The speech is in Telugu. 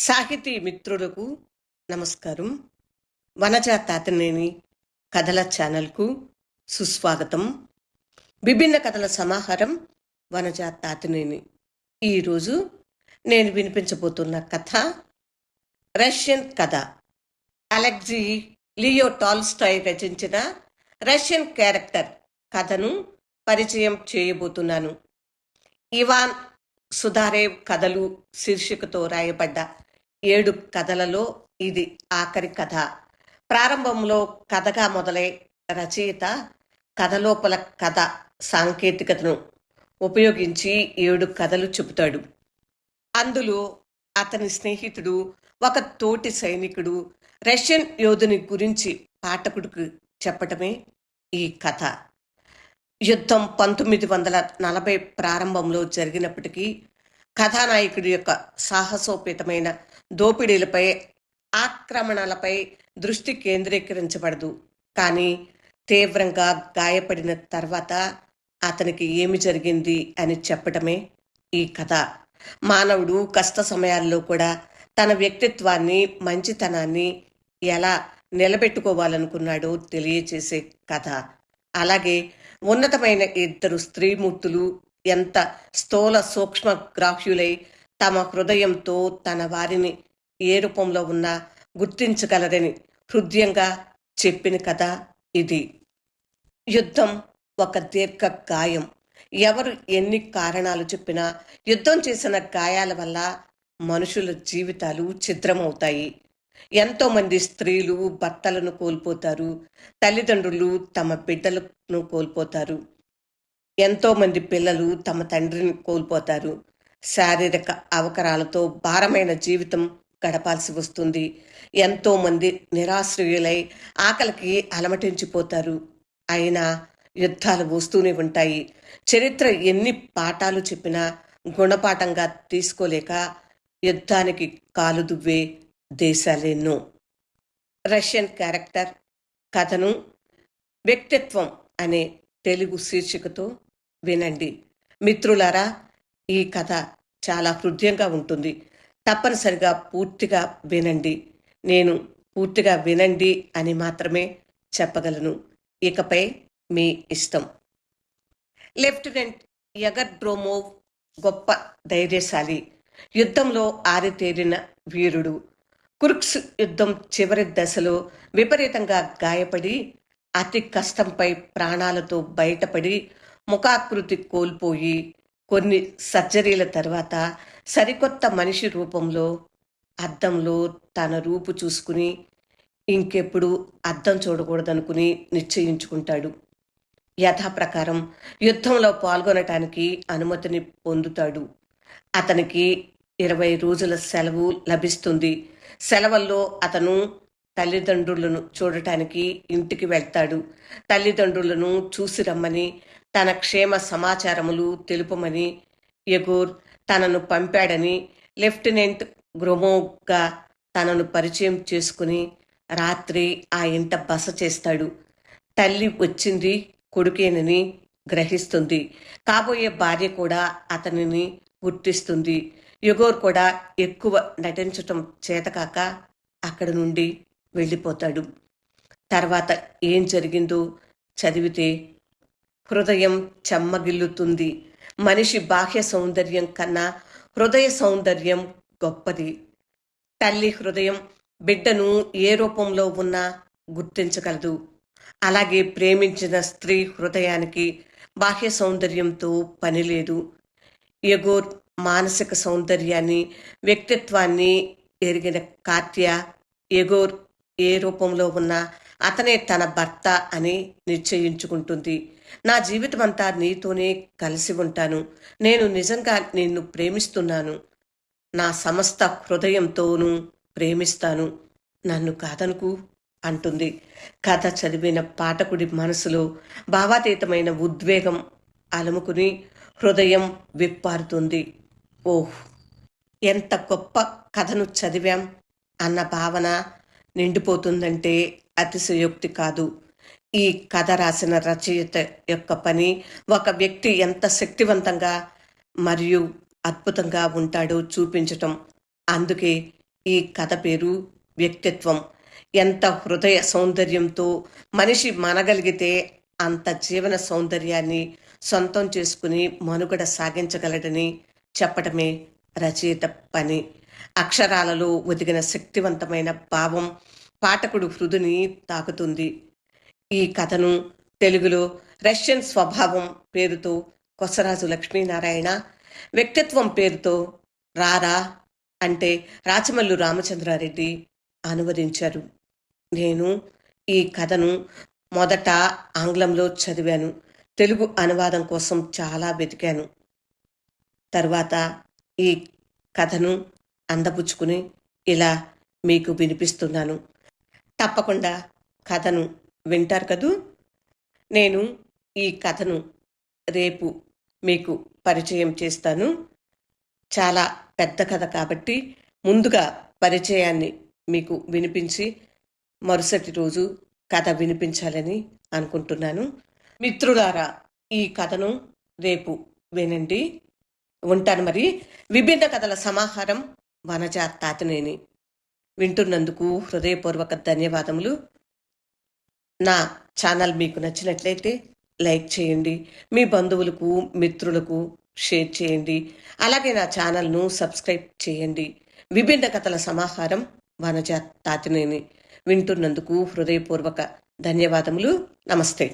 సాహితీ మిత్రులకు నమస్కారం. వనజా తాతనేని కథల ఛానల్కు సుస్వాగతం. విభిన్న కథల సమాహారం వనజా తాతనేని ఈరోజు నేను వినిపించబోతున్న కథ రష్యన్ కథ. అలెక్జీ లియో టాల్స్టాయ్ రచించిన రష్యన్ క్యారెక్టర్ కథను పరిచయం చేయబోతున్నాను. ఇవాన్ సుధారేవ్ కథలు శీర్షికతో రాయబడ్డ ఏడు కథలలో ఇది ఆఖరి కథ. ప్రారంభంలో కథగా మొదలై రచయిత కథలోపల కథ సాంకేతికతను ఉపయోగించి ఏడు కథలు చెబుతాడు. అందులో అతని స్నేహితుడు ఒక తోటి సైనికుడు రష్యన్ యోధుని గురించి పాఠకుడికి చెప్పటమే ఈ కథ. యుద్ధం పంతొమ్మిది వందల నలభై ప్రారంభంలో జరిగినప్పటికీ కథానాయకుడి యొక్క సాహసోపేతమైన దోపిడీలపై ఆక్రమణలపై దృష్టి కేంద్రీకరించబడదు. కానీ తీవ్రంగా గాయపడిన తర్వాత అతనికి ఏమి జరిగింది అని చెప్పటమే ఈ కథ. మానవుడు కష్ట సమయాల్లో కూడా తన వ్యక్తిత్వాన్ని మంచితనాన్ని ఎలా నిలబెట్టుకోవాలనుకున్నాడో తెలియచేసే కథ. అలాగే ఉన్నతమైన ఇద్దరు స్త్రీమూర్తులు ఎంత స్థూల సూక్ష్మ గ్రాహ్యులై తమ హృదయంతో తన వారిని ఏ రూపంలో ఉన్నా గుర్తించగలరని హృదయంగా చెప్పిన కథ ఇది. యుద్ధం ఒక దీర్ఘ గాయం ఎవరు ఎన్ని కారణాలు చెప్పినా యుద్ధం చేసిన గాయాల వల్ల మనుషుల జీవితాలు ఛిద్రమవుతాయి. ఎంతోమంది స్త్రీలు భర్తలను కోల్పోతారు. తల్లిదండ్రులు తమ బిడ్డలను కోల్పోతారు. ఎంతోమంది పిల్లలు తమ తండ్రిని కోల్పోతారు. శారీరక అవకరాలతో భారమైన జీవితం గడపాల్సి వస్తుంది. ఎంతో మంది నిరాశ్రయులై ఆకలికి అలమటించిపోతారు. అయినా యుద్ధాలు వస్తూనే ఉంటాయి. చరిత్ర ఎన్ని పాఠాలు చెప్పినా గుణపాఠంగా తీసుకోలేక యుద్ధానికి కాలు దువ్వే దేశాలెన్నో. రష్యన్ క్యారెక్టర్ కథను వ్యక్తిత్వం అనే తెలుగు శీర్షికతో వినండి. మిత్రులారా ఈ కథ చాలా హృదయంగా ఉంటుంది. తప్పనిసరిగా పూర్తిగా వినండి. నేను పూర్తిగా వినండి అని మాత్రమే చెప్పగలను. ఇకపై మీ ఇష్టం. లెఫ్టినెంట్ యగర్ బ్రోమోవ్ గొప్ప ధైర్యశాలి. యుద్ధంలో ఆరితేరిన వీరుడు. కుర్క్స్ యుద్ధం చివరి దశలో విపరీతంగా గాయపడి అతి కష్టంపై ప్రాణాలతో బయటపడి ముఖాకృతి కోల్పోయి కొన్ని సర్జరీల తర్వాత సరికొత్త మనిషి రూపంలో అద్దంలో తన రూపు చూసుకుని ఇంకెప్పుడు అద్దం చూడకూడదనుకుని నిశ్చయించుకుంటాడు. యథాప్రకారం యుద్ధంలో పాల్గొనటానికి అనుమతిని పొందుతాడు. అతనికి ఇరవై రోజుల సెలవు లభిస్తుంది. సెలవుల్లో అతను తల్లిదండ్రులను చూడటానికి ఇంటికి వెళ్తాడు. తల్లిదండ్రులను చూసి రమ్మని తన క్షేమ సమాచారములు తెలుపమని ఎగోర్ తనను పంపాడని లెఫ్టినెంట్ గ్రొమోగ్గా తనను పరిచయం చేసుకుని రాత్రి ఆ ఇంట బస చేస్తాడు. తల్లి వచ్చింది కొడుకేనని గ్రహిస్తుంది. కాబోయే భార్య కూడా అతనిని గుర్తిస్తుంది యుగోర్ కూడా ఎక్కువ నటించటం చేతకాక అక్కడి నుండి వెళ్ళిపోతాడు. తర్వాత ఏం జరిగిందో చదివితే హృదయం చెమ్మగిల్లుతుంది. మనిషి బాహ్య సౌందర్యం కన్నా హృదయ సౌందర్యం గొప్పది. తల్లి హృదయం బిడ్డను ఏ రూపంలో ఉన్నా గుర్తించగలదు. అలాగే ప్రేమించిన స్త్రీ హృదయానికి బాహ్య సౌందర్యంతో పని లేదు. ఎగోర్ మానసిక సౌందర్యాన్ని వ్యక్తిత్వాన్ని ఎరిగిన కార్త్య ఎగోర్ ఏ రూపంలో ఉన్నా అతనే తన భర్త అని నిశ్చయించుకుంటుంది. నా జీవితం అంతా నీతోనే కలిసి ఉంటాను. నేను నిజంగా నిన్ను ప్రేమిస్తున్నాను. నా సమస్త హృదయంతోనూ ప్రేమిస్తాను. నన్ను కాదనుకు అంటుంది. కథ చదివిన పాఠకుడి మనసులో భావాతీతమైన ఉద్వేగం అలముకుని హృదయం విప్పారుతుంది. ఓహ్ ఎంత గొప్ప కథను చదివాం అన్న భావన నిండిపోతుందంటే అతిశయోక్తి కాదు. ఈ కథ రాసిన రచయిత యొక్క పని ఒక వ్యక్తి ఎంత శక్తివంతంగా మరియు అద్భుతంగా ఉంటాడో చూపించటం. అందుకే ఈ కథ పేరు వ్యక్తిత్వం. ఎంత హృదయ సౌందర్యంతో మనిషి మనగలిగితే అంత జీవన సౌందర్యాన్ని సొంతం చేసుకుని మనుగడ సాగించగలడని చెప్పటమే రచయిత పని. అక్షరాలలో ఒదిగిన శక్తివంతమైన భావం పాఠకుడు హృదుని తాకుతుంది. ఈ కథను తెలుగులో రష్యన్ స్వభావం పేరుతో కొసరాజు లక్ష్మీనారాయణ వ్యక్తిత్వం పేరుతో రారా అంటే రాచమల్లు రామచంద్రారెడ్డి అనువదించారు. నేను ఈ కథను మొదట ఆంగ్లంలో చదివాను. తెలుగు అనువాదం కోసం చాలా వెతికాను. తర్వాత ఈ కథను అందపుచ్చుకుని ఇలా మీకు వినిపిస్తున్నాను. తప్పకుండా కథను వింటారు కదూ? నేను ఈ కథను రేపు మీకు పరిచయం చేస్తాను. చాలా పెద్ద కథ కాబట్టి ముందుగా పరిచయాన్ని మీకు వినిపించి మరుసటి రోజు కథ వినిపించాలని అనుకుంటున్నాను. మిత్రులారా ఈ కథను రేపు వినండి. ఉంటాను మరి. విభిన్న కథల సమాహారం వనజ తాతనేని వింటున్నందుకు హృదయపూర్వక ధన్యవాదములు. నా ఛానల్ మీకు నచ్చినట్లయితే లైక్ చేయండి మీ బంధువులకు మిత్రులకు షేర్ చేయండి అలాగే నా ఛానల్ను సబ్స్క్రైబ్ చేయండి. విభిన్న కథల సమాహారం వనజ తాతినేని వింటున్నందుకు హృదయపూర్వక ధన్యవాదములు. నమస్తే.